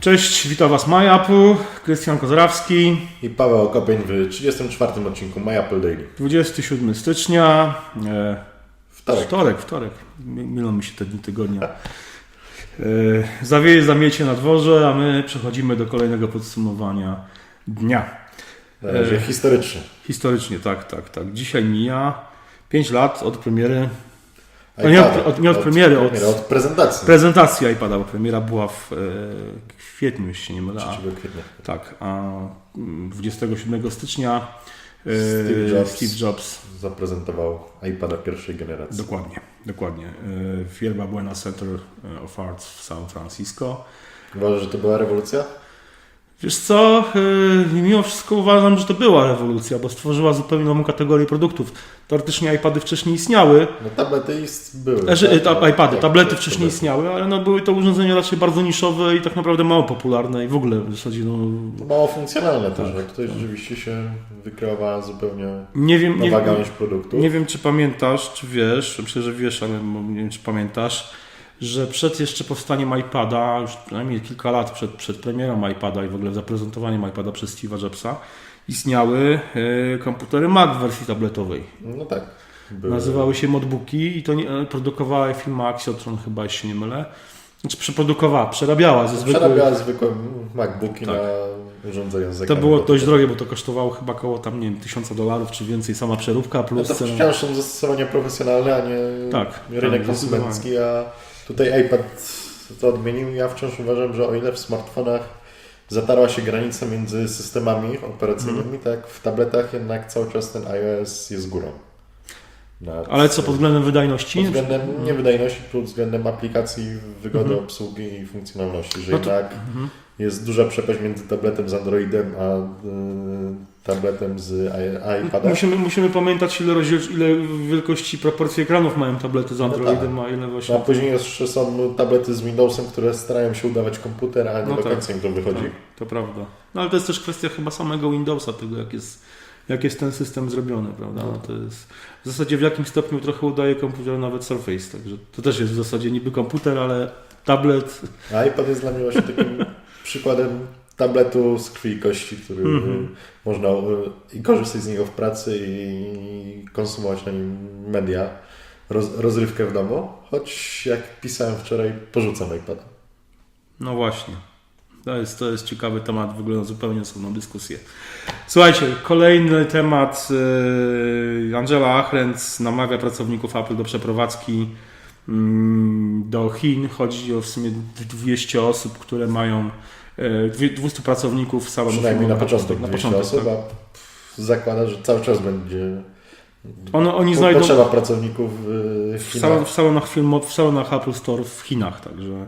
Cześć, witam Was MyApple, Krystian Kozrawski, I Paweł Okopień w 34 odcinku My Apple Daily. 27 stycznia, e, Wtorek. wtorek, wtorek, mylą mi się te dni tygodnia. E, zawieje zamiecie na dworze, a my przechodzimy do kolejnego podsumowania dnia. Na razie E. historyczny. Historycznie, tak, tak, tak. Dzisiaj mija 5 lat od premiery, No nie od- iPada. od- nie od premiery, od- od prezentacji. prezentacji iPada, bo premiera była w e, kwietniu, jeśli się nie mylę. a- 3 kwietnia. Tak, a mm, 27 stycznia e, Steve Jobs. Steve Jobs Zaprezentował iPada pierwszej generacji. Dokładnie, dokładnie. E, Firma Buena Center of Arts w San Francisco. Uważasz, że to była rewolucja? Wiesz co, e, mimo wszystko uważam, że to była rewolucja, bo stworzyła zupełnie nową kategorię produktów. Teoretycznie iPady wcześniej istniały, No tablety były. e, że, tak? ta, iPady, Tak, tablety tak, wcześniej tablety. istniały, ale no, były to urządzenia raczej bardzo niszowe i tak naprawdę mało popularne i w ogóle w zasadzie no, No Mało funkcjonalne też, Tak, że tutaj rzeczywiście się wykreowała zupełnie nie wiem, nie, nowa gałąź produktu. Nie wiem, czy pamiętasz, czy wiesz, myślę, że wiesz, ale nie wiem, czy pamiętasz, że przed jeszcze powstaniem iPada, już przynajmniej kilka lat przed, przed premierą iPada i w ogóle zaprezentowaniem iPada przez Steve'a Jobsa, istniały e, komputery Mac w wersji tabletowej. No tak. Były. Nazywały się modbooki i to nie, e, produkowała firma Axiotron chyba, jeśli się nie mylę. Znaczy przeprodukowała, przerabiała ze zwykłych... Przerabiała zwykłe MacBooki Tak. na urządzenia z To było dość drogie, bo to kosztowało chyba około tam, nie wiem, tysiąca dolarów czy więcej sama przeróbka No plus... to cena- wciąż są zastosowania profesjonalne, a nie Tak, rynek tak, konsumencki, a tutaj iPad to odmienił. Ja wciąż uważam, że o ile w smartfonach zatarła się granica między systemami operacyjnymi, Mhm. tak w tabletach jednak cały czas ten iOS jest górą. Ale co pod względem wydajności? pod względem nie wydajności, pod względem aplikacji, wygody Mhm. obsługi i funkcjonalności, że No to- jednak Mhm. jest duża przepaść między tabletem z Androidem, a y, tabletem z iPadem. Musimy, musimy pamiętać, ile, ile wielkości proporcji ekranów mają tablety z Androidem, tak. a ile No, a właśnie. później jeszcze są tablety z Windowsem, które starają się udawać komputer, a nie No do tak. końca im to wychodzi. Tak, to prawda. No ale to jest też kwestia chyba samego Windowsa, tego jak jest, jak jest ten system zrobiony, prawda? No, to jest w zasadzie w jakim stopniu trochę udaje komputer nawet Surface, także to też jest w zasadzie niby komputer, ale tablet. A iPad jest dla mnie właśnie takim przykładem tabletu z krwi i kości, który Mhm. można y, i korzystać z niego w pracy i konsumować na nim media, roz, rozrywkę w domu, choć jak pisałem wczoraj, porzucam iPada. No właśnie. To jest, to jest ciekawy temat, w ogóle na zupełnie osobną dyskusję. Słuchajcie, kolejny temat. yy, Angela Ahrens namawia pracowników Apple do przeprowadzki mm, do Chin. Chodzi o w sumie 200 osób, które mają yy, dwie- 200 pracowników salonów Przynajmniej na początek Na 200 początek, osób, tak. zakłada, że cały czas będzie Ono, oni po- znajdą potrzeba pracowników y, w w, salonach filmowych, w salonach Apple Store w Chinach, także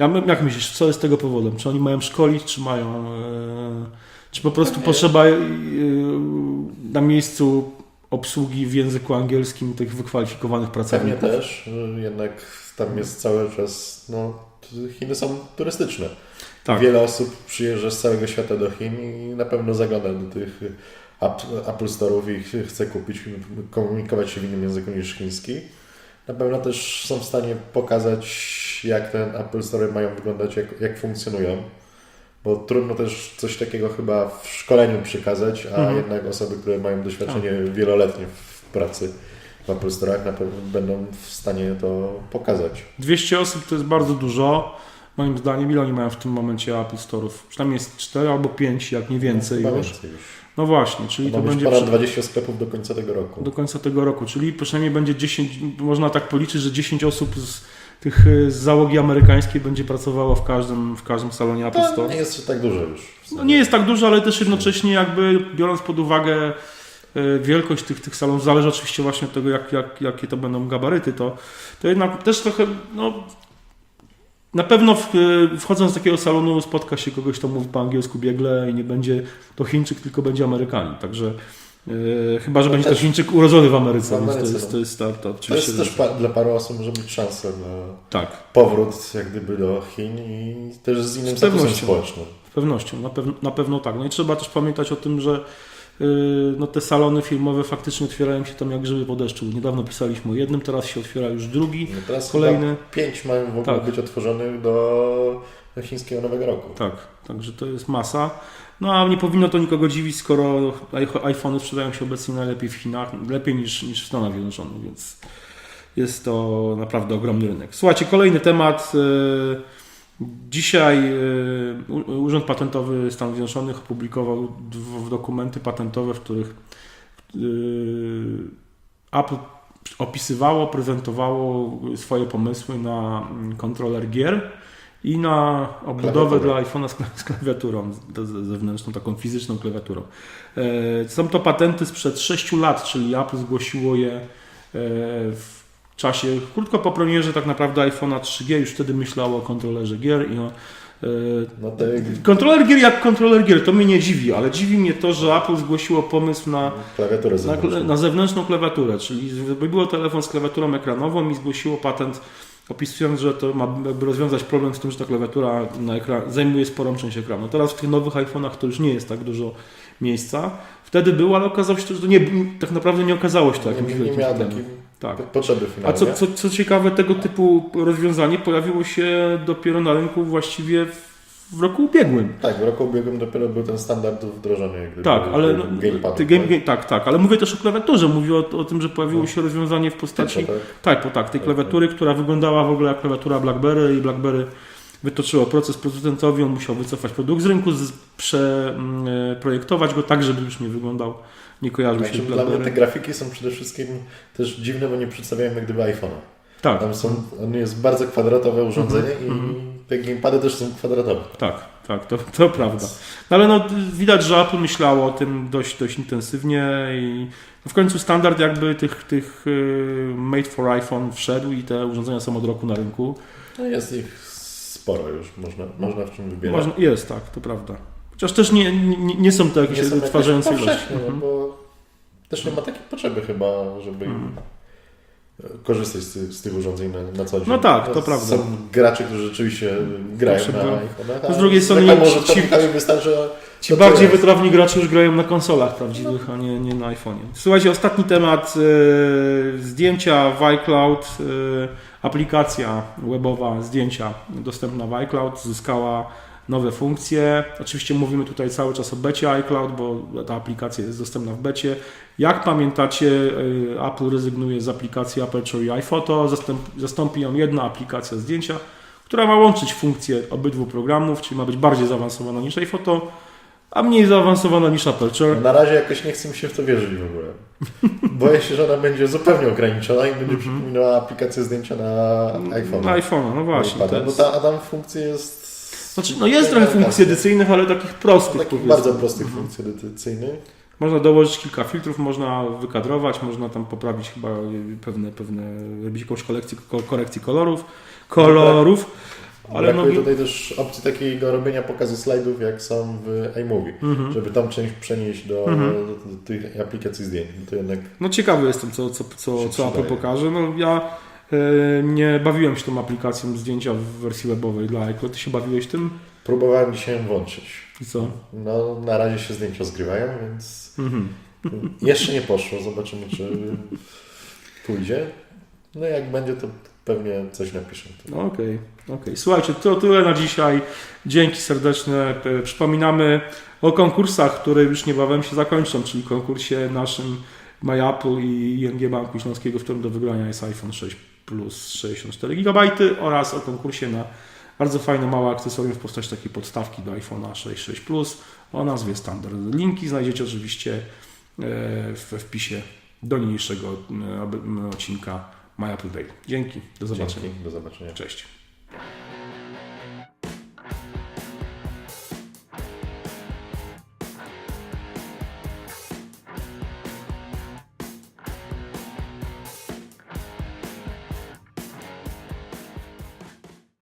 ja, jak myślisz, co jest tego powodem? Czy oni mają szkolić, czy mają, e, czy po prostu Nie. potrzeba e, na miejscu obsługi w języku angielskim tych wykwalifikowanych Pewnie pracowników? też, że jednak tam jest cały czas, no, Chiny są turystyczne. Tak. Wiele osób przyjeżdża z całego świata do Chin i na pewno zagląda do tych App- Apple Store'ów i ch- chce kupić, komunikować się w innym języku niż chiński. Na pewno też są w stanie pokazać, jak ten Apple Store mają wyglądać, jak, jak funkcjonują. Bo trudno też coś takiego chyba w szkoleniu przekazać, a Mhm. jednak osoby, które mają doświadczenie wieloletnie w pracy w Apple Store'ach na pewno będą w stanie to pokazać. 200 osób to jest bardzo dużo. Moim zdaniem, ile oni mają w tym momencie Apple Store'ów? Przynajmniej jest 4 albo 5, jak nie więcej Chyba już. już. No właśnie, czyli to być będzie ponad przy- 20 sklepów do końca tego roku. do końca tego roku, czyli przynajmniej będzie 10, można tak policzyć, że 10 osób z tych y, z załogi amerykańskiej będzie pracowało w każdym, w każdym salonie Apple To Store. nie jest tak dużo już. No nie jest tak dużo, ale też jednocześnie jakby biorąc pod uwagę y, wielkość tych, tych salonów, zależy oczywiście właśnie od tego, jak, jak, jakie to będą gabaryty, to, to jednak też trochę, no na pewno w, y, wchodząc do takiego salonu spotka się kogoś, kto mówi po angielsku biegle i nie będzie to Chińczyk, tylko będzie Amerykanin, także y, chyba, że No będzie to Chińczyk urodzony w Ameryce, w więc to jest, no. to jest ta, ta To oczywiście... jest też pa- dla paru osób może być szansa na Tak, powrót jak gdyby do Chin i też z innym statusem społecznym. Z pewnością, na, pew na pewno tak. No i trzeba też pamiętać o tym, że No te salony filmowe faktycznie otwierają się tam jak grzyby po deszczu. Niedawno pisaliśmy o jednym, teraz się otwiera już drugi, No teraz kolejny. pięć mają w ogóle Tak. być otworzonych do, chińskiego Nowego Roku. Tak, także to jest masa. No a nie powinno to nikogo dziwić, skoro iPho- iPhony sprzedają się obecnie najlepiej w Chinach, lepiej niż, niż w Stanach Zjednoczonych, więc jest to naprawdę ogromny rynek. Słuchajcie, kolejny temat. Yy, Dzisiaj U- Urząd Patentowy Stanów Zjednoczonych opublikował dokumenty patentowe, w których yy, Apple opisywało, prezentowało swoje pomysły na mm, kontroler gier i na obudowę dla iPhone'a z, kla- z klawiaturą zewnętrzną, taką fizyczną klawiaturą. E, Są to patenty sprzed 6 lat, czyli Apple zgłosiło je w czasie krótko po premierze tak naprawdę iPhone'a 3G, już wtedy myślało o kontrolerze gier i o e, No Kontroler gier jak kontroler gier, to mnie nie dziwi, ale dziwi mnie to, że Apple zgłosiło pomysł na, klawiaturę na, zewnętrzną. na zewnętrzną klawiaturę, czyli by było telefon z klawiaturą ekranową i zgłosiło patent opisując, że to ma rozwiązać problem z tym, że ta klawiatura na ekran, zajmuje sporą część ekranu. Teraz w tych nowych iPhone'ach to już nie jest tak dużo miejsca. Wtedy było, ale okazało się, że to nie, tak naprawdę nie okazało się to jakimś nie, nie miała takiej Tak. potrzeby A finalnie. co, co, co ciekawe, tego typu rozwiązanie pojawiło się dopiero na rynku właściwie w, roku ubiegłym. Tak, w roku ubiegłym dopiero był ten standard wdrożony. Gdyby, Tak, ale no, gamepadu, ty, game, tak? game, tak, tak, ale mówię też o klawiaturze. Mówię o, o tym, że pojawiło się rozwiązanie w postaci Typo, tak? tak, tak, tej klawiatury, która wyglądała w ogóle jak klawiatura BlackBerry i BlackBerry wytoczyło proces producentowi, on musiał wycofać produkt z rynku, z, przeprojektować go tak, żeby już nie wyglądał, nie kojarzył się Znaczy, z dla mnie te grafiki są przede wszystkim też dziwne, bo nie przedstawiają jak gdyby iPhone'a. Tak, Tam są, on jest bardzo kwadratowe urządzenie Mhm, i te gamepady też są kwadratowe. tak, tak, to, to prawda. No ale no, widać, że Apple myślało o tym dość, dość intensywnie i w końcu standard jakby tych, tych y, made for iPhone wszedł i te urządzenia są od roku na rynku. No jest ich sporo już, można, można w czym wybierać. Można, jest, tak, to prawda. Chociaż też nie, nie, nie są to jakieś Nie są jakieś wytwarzające ilości. powszechne, no Mhm. bo też nie ma takiej potrzeby chyba, żeby Mhm. Korzystać z, tych- z tych urządzeń na, na co dzień. No tak, to prawda. Są gracze, którzy rzeczywiście grają Proszę na iPhone'ach. No z drugiej strony ci- użytkownikami wystarczy Ci to, bardziej wytrawni gracze już grają na konsolach prawdziwych, a nie, nie na iPhone'ie. Słuchajcie, ostatni temat. e, zdjęcia w iCloud. e, aplikacja webowa zdjęcia dostępna w iCloud zyskała nowe funkcje. Oczywiście mówimy tutaj cały czas o becie iCloud, bo ta aplikacja jest dostępna w becie. Jak pamiętacie, e, Apple rezygnuje z aplikacji Aperture i iPhoto. Zastąp- Zastąpi ją jedna aplikacja zdjęcia, która ma łączyć funkcje obydwu programów, czyli ma być bardziej zaawansowana niż iPhoto, a mniej zaawansowana niż Aperture. No Na razie jakoś nie chce mi się w to wierzyć w ogóle. Boję się, że ona będzie zupełnie ograniczona i będzie przypominała aplikację zdjęcia na iPhone. Mhm. Na iPhone, no właśnie. Bo ta Adam funkcja jest. Znaczy, no jest trochę funkcji edycyjnych, ale takich prostych. Takich bardzo prostych funkcji edycyjnych. Można dołożyć kilka filtrów, można wykadrować, można tam poprawić chyba pewne, pewne robić jakąś kolekcję, ko- korekcji kolorów, kolorów, ale no, Brakuje tutaj też opcji takiego robienia pokazu slajdów, jak są w iMovie, Mhm. żeby tam część przenieść do, Mhm. do, do tych aplikacji zdjęć. No to jednak no ciekawy jestem, co, co, co, co Apple pokaże. No ja nie bawiłem się tą aplikacją zdjęcia w wersji webowej dla iCloud. Ty się bawiłeś tym? próbowałem dzisiaj ją włączyć. I co? No, na razie się zdjęcia zgrywają, więc Mhm. jeszcze nie poszło. Zobaczymy, czy pójdzie. No jak będzie, to pewnie coś napiszę. Okej, okej. Słuchajcie, to tyle na dzisiaj. Dzięki serdeczne. E, Przypominamy o konkursach, które już niebawem się zakończą, czyli konkursie naszym My Apple i ING Banku Śląskiego, w którym do wygrania jest iPhone 6 Plus 64 GB oraz o konkursie na bardzo fajne małe akcesorium w postaci takiej podstawki do iPhone'a 6 6 Plus o nazwie Standard. Linki znajdziecie oczywiście we wpisie do niniejszego odcinka My Apple Day. Dzięki, do zobaczenia. Dzięki, do zobaczenia. Cześć.